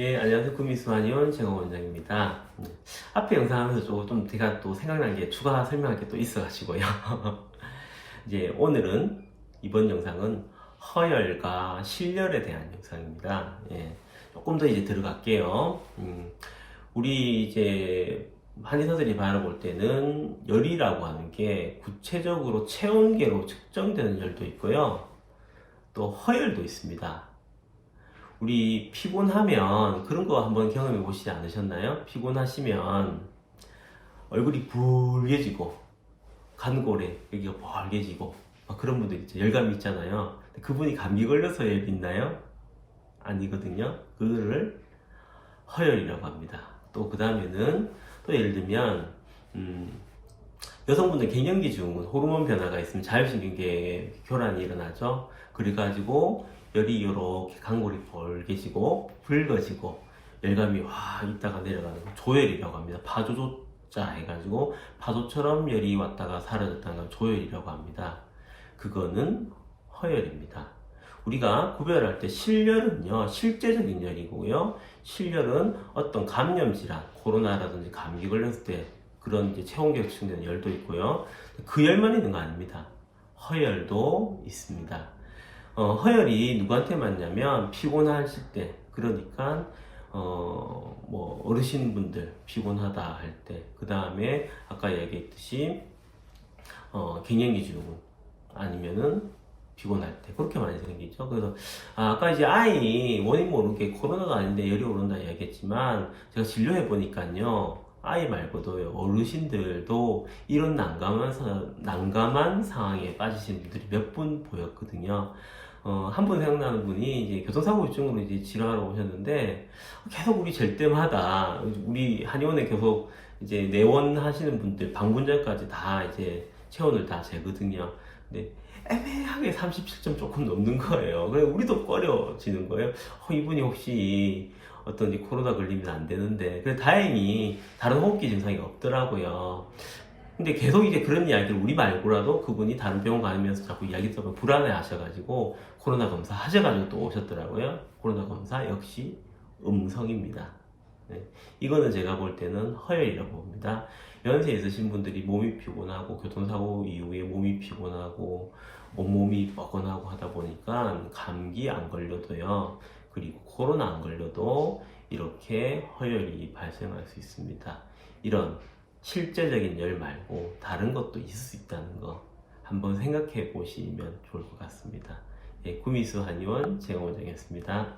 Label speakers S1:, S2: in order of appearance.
S1: 예, 안녕하세요. 구미수 한의원 정원 원장입니다. 음, 앞에 영상 하면서 좀, 좀 제가 또 생각난 게 추가 설명할 게 또 있어가지고요. 이제 오늘은 이번 영상은 허열과 실열에 대한 영상입니다. 예, 조금 더 이제 들어갈게요. 음, 우리 이제 한의사들이 바라볼 때는 열이라고 하는 게 구체적으로 체온계로 측정되는 열도 있고요. 또 허열도 있습니다. 우리 피곤하면 그런 거 한번 경험해 보시지 않으셨나요? 피곤하시면 얼굴이 붉게지고 간골에 여기가 벌게지고 막 그런 분들 있죠. 열감이 있잖아요. 그분이 감기 걸려서 열 있나요? 아니거든요. 그거를 허열이라고 합니다. 또 그 다음에는 또 예를 들면 음, 여성분들 갱년기 중 호르몬 변화가 있으면 자율신경계 교란이 일어나죠. 그래가지고 열이 이렇게 강골이 벌게지고 붉어지고 열감이 와 있다가 내려가는 거 조열이라고 합니다. 파조조자 해가지고 파조처럼 열이 왔다가 사라졌다는 걸 조열이라고 합니다. 그거는 허열입니다. 우리가 구별할 때 실열은요 실제적인 열이고요 실열은 어떤 감염 질환 코로나라든지 감기 걸렸을 때 그런 이제 체온계 측정되는 열도 있고요. 그 열만 있는 거 아닙니다. 허열도 있습니다. 어, 허열이 누구한테 맞냐면 피곤하실 때 그러니까 어, 뭐 어르신분들 피곤하다 할 때 그 다음에 아까 얘기했듯이 어, 갱년기 중 아니면은 피곤할 때 그렇게 많이 생기죠. 그래서 아, 까 이제 아이 원인 모르게 코로나가 아닌데 열이 오른다 이야기했지만 제가 진료해 보니까요 아이 말고도 어르신들도 이런 난감한 사- 난감한 상황에 빠지신 분들이 몇 분 보였거든요. 어, 한 분 생각나는 분이 이제 교통사고 유증으로 이제 치료하러 오셨는데 계속 우리 잴 때마다 우리 한의원에 계속 이제 내원하시는 분들 방문자까지 다 이제 체온을 다 재거든요. 근데 애매하게 37점 조금 넘는 거예요. 그래 우리도 꺼려지는 거예요. 어, 이분이 혹시 어떤 이 코로나 걸리면 안 되는데 그래 다행히 다른 호흡기 증상이 없더라고요. 근데 계속 이제 그런 이야기를 우리 말고라도 그분이 다른 병원 가면서 자꾸 이야기 들으면 불안해 하셔가지고 코로나 검사 하셔가지고 또 오셨더라고요. 코로나 검사 역시 음성입니다. 네. 이거는 제가 볼 때는 허열이라고 봅니다. 연세 있으신 분들이 몸이 피곤하고 교통사고 이후에 몸이 피곤하고 온몸이 뻐근하고 하다 보니까 감기 안 걸려도요. 그리고 코로나 안 걸려도 이렇게 허열이 발생할 수 있습니다. 이런 실제적인 열 말고 다른 것도 있을 수 있다는 거 한번 생각해 보시면 좋을 것 같습니다. 예, 구미수 한의원 재원장이었습니다.